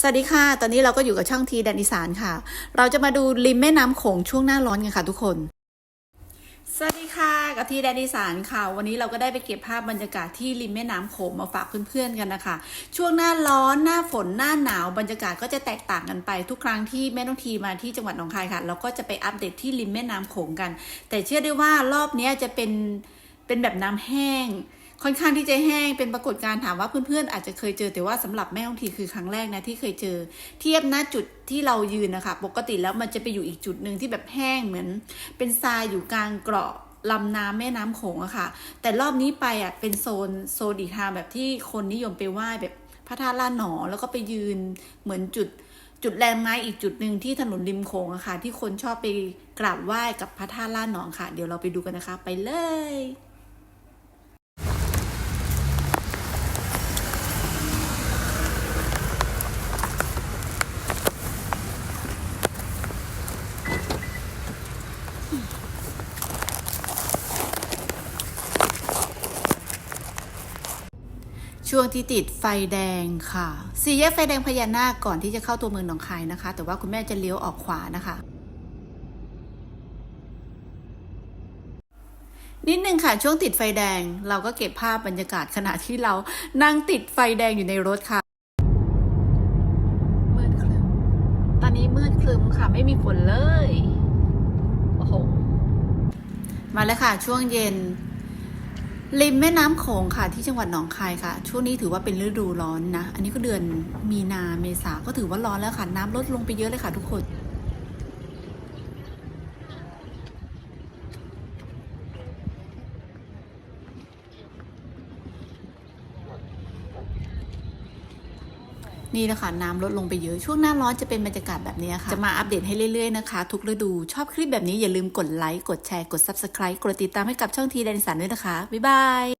สวัสดีค่ะ ตอนนี้เราก็อยู่กับช่องทีแดนอีสานค่ะ เราจะมาดูริมแม่น้ำโขงช่วงหน้าร้อนกันค่ะทุกคน สวัสดีค่ะ กับทีแดนอีสานค่ะ วันนี้เราก็ได้ไปเก็บภาพบรรยากาศที่ริมแม่น้ำโขงมาฝากเพื่อนๆกันนะคะ ช่วงหน้าร้อนหน้าฝนหน้าหนาวบรรยากาศก็จะแตกต่างกันไป ทุกครั้งที่แม่น้องทีมาที่จังหวัดหนองคายค่ะ เราก็จะไปอัปเดตที่ริมแม่น้ำโขงกัน แต่เชื่อได้ว่ารอบนี้จะเป็นเป็นแบบน้ำแห้ง ค่อนข้างที่จะแห้งเป็นปรากฏการณ์ถามว่าเพื่อนๆ อาจจะเคยเจอแต่ว่าสำหรับแม่ของทีคือครั้งแรกนะที่เคยเจอ เทียบหน้าจุดที่เรายืนนะคะปกติแล้วมันจะไปอยู่อีกจุดหนึ่งที่แบบแห้งเหมือน เป็นทรายอยู่กลางเกาะลำน้ำแม่น้ำโขงอะค่ะ แต่รอบนี้ไปอะเป็นโซนโซนอีกทางแบบที่คนนิยมไปไหว้แบบพระธาตุล่านหนอแล้วก็ไปยืนเหมือนจุดจุดแลนด์มาร์คอีกจุดหนึ่งที่ถนนริมโขงอะค่ะ ที่คนชอบไปกราบไหว้กับพระธาตุล่านหนองค่ะ เดี๋ยวเราไปดูกันนะคะ ไปเลย ช่วงที่ติดไฟแดงค่ะสี่แยกไฟแดงพญานาคก่อนที่จะเข้าตัวเมืองหนองคายนะคะ แต่ว่าคุณแม่จะเลี้ยวออกขวานะคะ นิดนึงค่ะ ช่วงติดไฟแดงเราก็เก็บภาพบรรยากาศขณะที่เรานั่งติดไฟแดงอยู่ในรถค่ะมืดคลึมตอนนี้มืดคลึมค่ะ ไม่มีฝนเลย โขงมาแล้วค่ะ ช่วงเย็น ริมแม่น้ำโขงค่ะ ที่จังหวัดหนองคายค่ะ ช่วงนี้ถือว่าเป็นฤดูร้อนนะ อันนี้ก็เดือนมีนาเมษาก็ถือว่าร้อนแล้วค่ะ น้ำลดลงไปเยอะเลยค่ะทุกคน นี่นะคะน้ำลดลงไปเยอะช่วงหน้าร้อนจะเป็นบรรยากาศแบบนี้ค่ะ จะมาอัปเดตให้เรื่อยๆนะคะ ทุกฤดูชอบคลิปแบบนี้อย่าลืมกดไลค์กดแชร์กด Subscribe กดติดตามให้กับช่องทีแดนสันด้วยนะคะ บ๊ายบาย